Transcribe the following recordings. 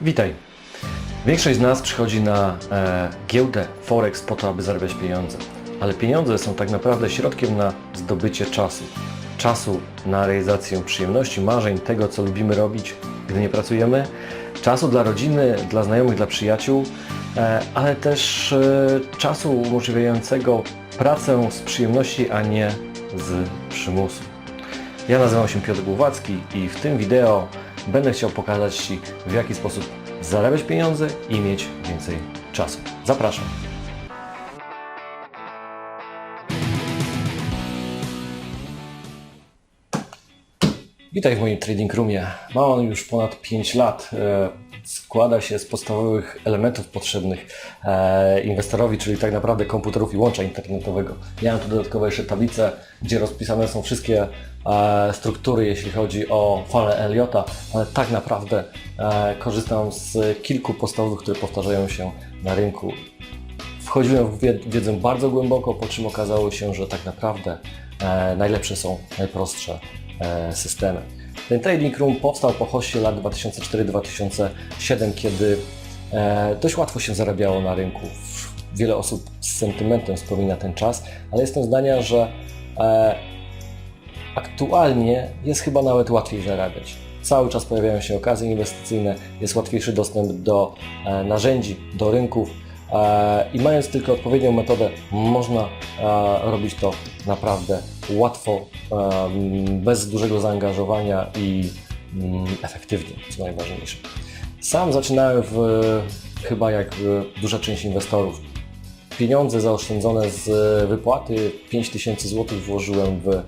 Witaj. Większość z nas przychodzi na e, giełdę Forex po to, aby zarabiać pieniądze. Ale pieniądze są tak naprawdę środkiem na zdobycie czasu. Czasu na realizację przyjemności, marzeń, tego co lubimy robić, gdy nie pracujemy. Czasu dla rodziny, dla znajomych, dla przyjaciół, e, ale też e, czasu umożliwiającego pracę z przyjemności, a nie z przymusu. Ja nazywam się Piotr Głowacki i w tym wideo będę chciał pokazać Ci, w jaki sposób zarabiać pieniądze i mieć więcej czasu. Zapraszam. Witaj w moim trading roomie. Ma on już ponad 5 lat. Składa się z podstawowych elementów potrzebnych e, inwestorowi, czyli tak naprawdę komputerów i łącza internetowego. Ja mam tu dodatkowo jeszcze tablicę, gdzie rozpisane są wszystkie e, struktury, jeśli chodzi o falę Eliota, ale tak naprawdę e, korzystam z kilku podstawowych, które powtarzają się na rynku Wchodziłem w wied- wiedzę bardzo głęboko, po czym okazało się, że tak naprawdę najlepsze są najprostsze systemy. Ten Trading Room powstał po hoście lat 2004-2007, kiedy e, dość łatwo się zarabiało na rynku. Wiele osób z sentymentem wspomina ten czas, ale jestem zdania, że e, aktualnie jest chyba nawet łatwiej zarabiać. Cały czas pojawiają się okazje inwestycyjne, jest łatwiejszy dostęp do e, narzędzi, do rynków i mając tylko odpowiednią metodę, można e, robić to naprawdę łatwo, e, bez dużego zaangażowania i mm, efektywnie, co najważniejsze. Sam zaczynałem w, chyba jak e, duża część inwestorów, pieniądze zaoszczędzone z wypłaty 5000 zł włożyłem w e,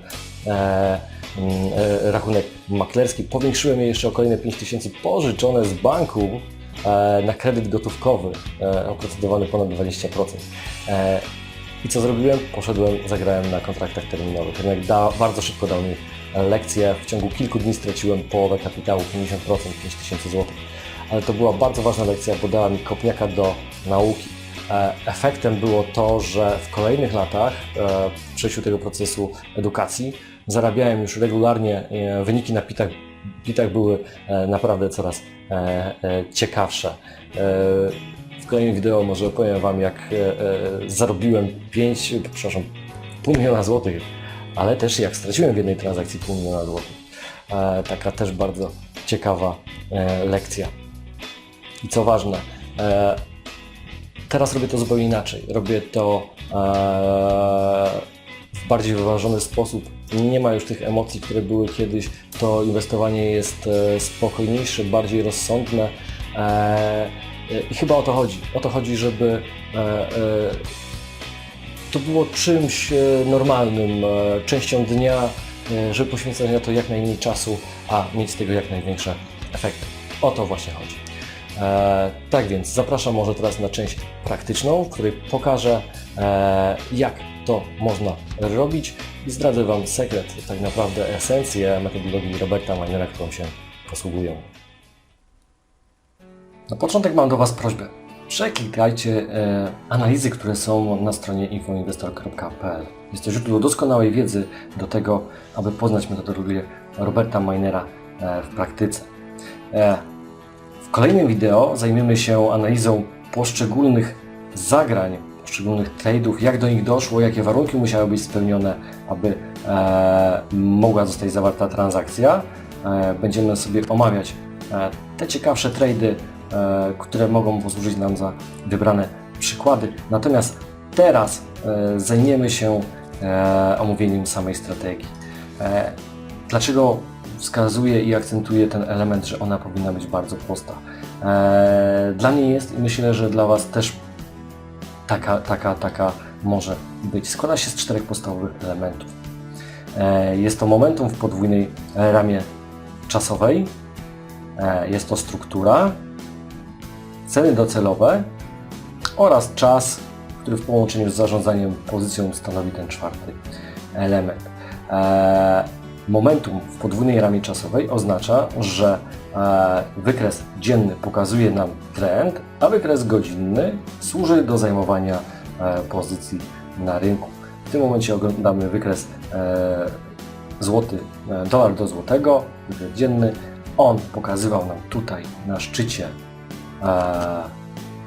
mm, e, rachunek maklerski. Powiększyłem je jeszcze o kolejne 5000 pożyczone z banku e, na kredyt gotówkowy, e, oprocedowany ponad 20%. E, I co zrobiłem? Poszedłem, zagrałem na kontraktach terminowych. Rynek da, bardzo szybko dał mi lekcję. W ciągu kilku dni straciłem połowę kapitału, 50%, 5000 zł. Ale to była bardzo ważna lekcja, bo dała mi kopniaka do nauki. E, Efektem było to, że w kolejnych latach, e, w przejściu tego procesu edukacji, zarabiałem już regularnie, e, wyniki na pitach, pitach były e, naprawdę coraz e, e, ciekawsze. W kolejnym wideo może opowiem Wam, jak zarobiłem 5, przepraszam, pół miliona złotych, ale też jak straciłem w jednej transakcji pół miliona złotych. Taka też bardzo ciekawa lekcja. I co ważne, Teraz robię to zupełnie inaczej. Robię to w bardziej wyważony sposób. Nie ma już tych emocji, które były kiedyś. To inwestowanie jest e, spokojniejsze, bardziej rozsądne. E, e, I chyba o to chodzi. O to chodzi, żeby to było czymś normalnym, częścią dnia, żeby poświęcać na to jak najmniej czasu, a mieć z tego jak największe efekty. O to właśnie chodzi. Tak więc zapraszam może teraz na część praktyczną, w której pokażę jak to można robić i zdradzę Wam sekret, tak naprawdę esencję metodologii Roberta Minera, którą się posługują. Na początek mam do Was prośbę. Przeklikajcie e, analizy, które są na stronie infoinwestor.pl. Jest to źródło doskonałej wiedzy do tego, aby poznać metodologię Roberta Minera e, w praktyce. E, w kolejnym wideo zajmiemy się analizą poszczególnych zagrań, poszczególnych tradeów, jak do nich doszło, jakie warunki musiały być spełnione, aby e, mogła zostać zawarta transakcja. E, będziemy sobie omawiać e, te ciekawsze trady, e, które mogą posłużyć nam za wybrane przykłady. Natomiast teraz e, zajmiemy się e, omówieniem samej strategii. E, Dlaczego wskazuję i akcentuję ten element, że ona powinna być bardzo prosta? Eee, Dla mnie jest i myślę, że dla Was też taka, taka, taka może być. Składa się z czterech podstawowych elementów. Eee, Jest to momentum w podwójnej ramie czasowej, eee, jest to struktura, cele docelowe oraz czas, który w połączeniu z zarządzaniem pozycją stanowi ten czwarty element. Eee, Momentum w podwójnej ramie czasowej oznacza, że e, wykres dzienny pokazuje nam trend, a wykres godzinny służy do zajmowania e, pozycji na rynku. W tym momencie oglądamy wykres e, złoty, e, dolar do złotego, wykres dzienny. On pokazywał nam tutaj na szczycie e,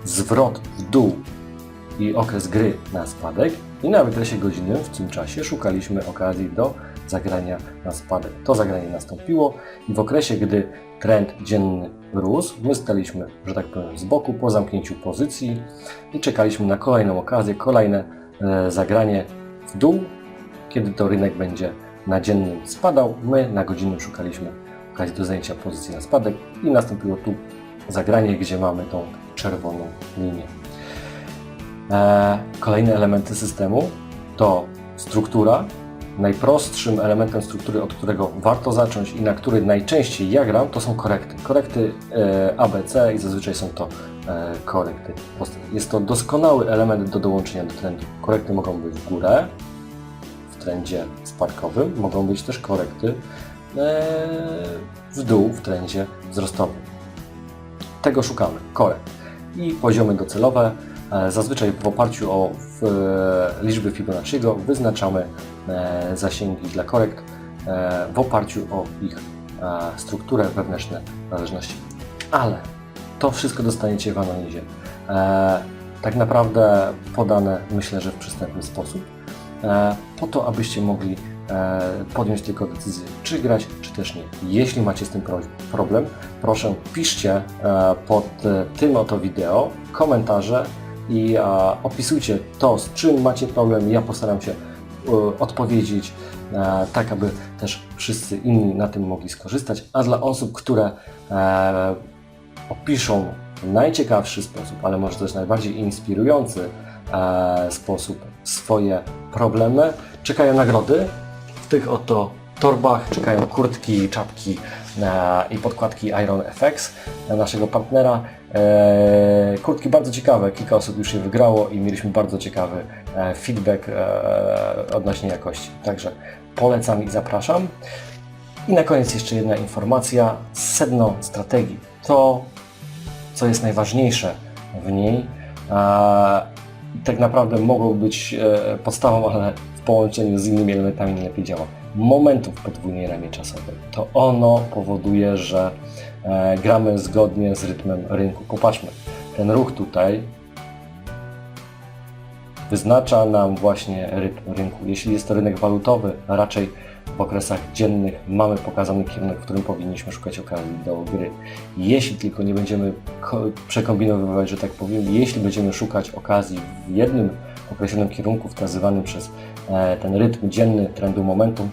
zwrot w dół i okres gry na spadek i na wykresie godzinnym w tym czasie szukaliśmy okazji do zagrania na spadek. To zagranie nastąpiło i w okresie, gdy trend dzienny rósł, my staliśmy, że tak powiem, z boku po zamknięciu pozycji i czekaliśmy na kolejną okazję, kolejne e, zagranie w dół, kiedy to rynek będzie na dziennym spadał. My na godzinnym szukaliśmy okazji do zajęcia pozycji na spadek i nastąpiło tu zagranie, gdzie mamy tą czerwoną linię. E, kolejne elementy systemu to struktura. Najprostszym elementem struktury, od którego warto zacząć i na który najczęściej ja gram, to są korekty. Korekty e, ABC i zazwyczaj są to e, korekty. Jest to doskonały element do dołączenia do trendu. Korekty mogą być w górę, w trendzie spadkowym, mogą być też korekty w dół, w trendzie wzrostowym. Tego szukamy, korekt. I poziomy docelowe, zazwyczaj w oparciu o e, liczby Fibonacciego wyznaczamy e, zasięgi dla korekt e, w oparciu o ich e, strukturę, wewnętrzne zależności. Ale to wszystko dostaniecie w analizie. E, tak naprawdę podane myślę, że w przystępny sposób, e, po to, abyście mogli e, podjąć tylko decyzję, czy grać, czy też nie. Jeśli macie z tym pro- problem, proszę piszcie e, pod e, tym oto wideo komentarze i e, opisujcie to, z czym macie problem. Ja postaram się e, odpowiedzieć, e, tak aby też wszyscy inni na tym mogli skorzystać. A dla osób, które e, opiszą w najciekawszy sposób, ale może też najbardziej inspirujący sposób swoje problemy, czekają nagrody. W tych oto torbach czekają kurtki, czapki i podkładki Iron FX naszego partnera. E, kurtki bardzo ciekawe, kilka osób już je wygrało i mieliśmy bardzo ciekawy e, feedback e, odnośnie jakości. Także polecam i zapraszam. I na koniec jeszcze jedna informacja. Sedno strategii. To, co jest najważniejsze w niej, tak naprawdę mogło być podstawą, ale w połączeniu z innymi elementami nie lepiej działa. Momentów podwójnej ramie czasowej. To ono powoduje, że e, gramy zgodnie z rytmem rynku. Popatrzmy, ten ruch tutaj wyznacza nam właśnie rytm rynku. Jeśli jest to rynek walutowy, raczej w okresach dziennych mamy pokazany kierunek, w którym powinniśmy szukać okazji do gry. Jeśli tylko nie będziemy ko- przekombinowywać, że tak powiem, jeśli będziemy szukać okazji w jednym określonym kierunku, wskazywanym przez e, ten rytm dzienny trendu momentum,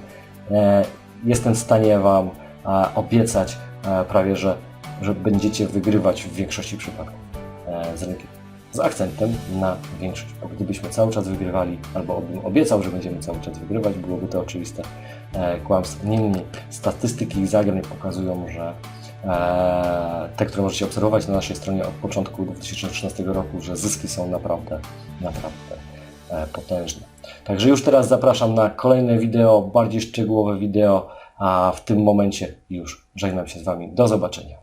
e, jestem w stanie Wam e, obiecać e, prawie, że, że będziecie wygrywać w większości przypadków e, z rynkiem z akcentem na większość. Bo gdybyśmy cały czas wygrywali, albo obiecał, że będziemy cały czas wygrywać, byłoby to oczywiste e, kłamstwo. Niemniej statystyki i zagrań pokazują, że e, te, które możecie obserwować na naszej stronie od początku 2013 roku, że zyski są naprawdę, naprawdę e, potężne. Także już teraz zapraszam na kolejne wideo, bardziej szczegółowe wideo, a w tym momencie już żegnam się z Wami. Do zobaczenia.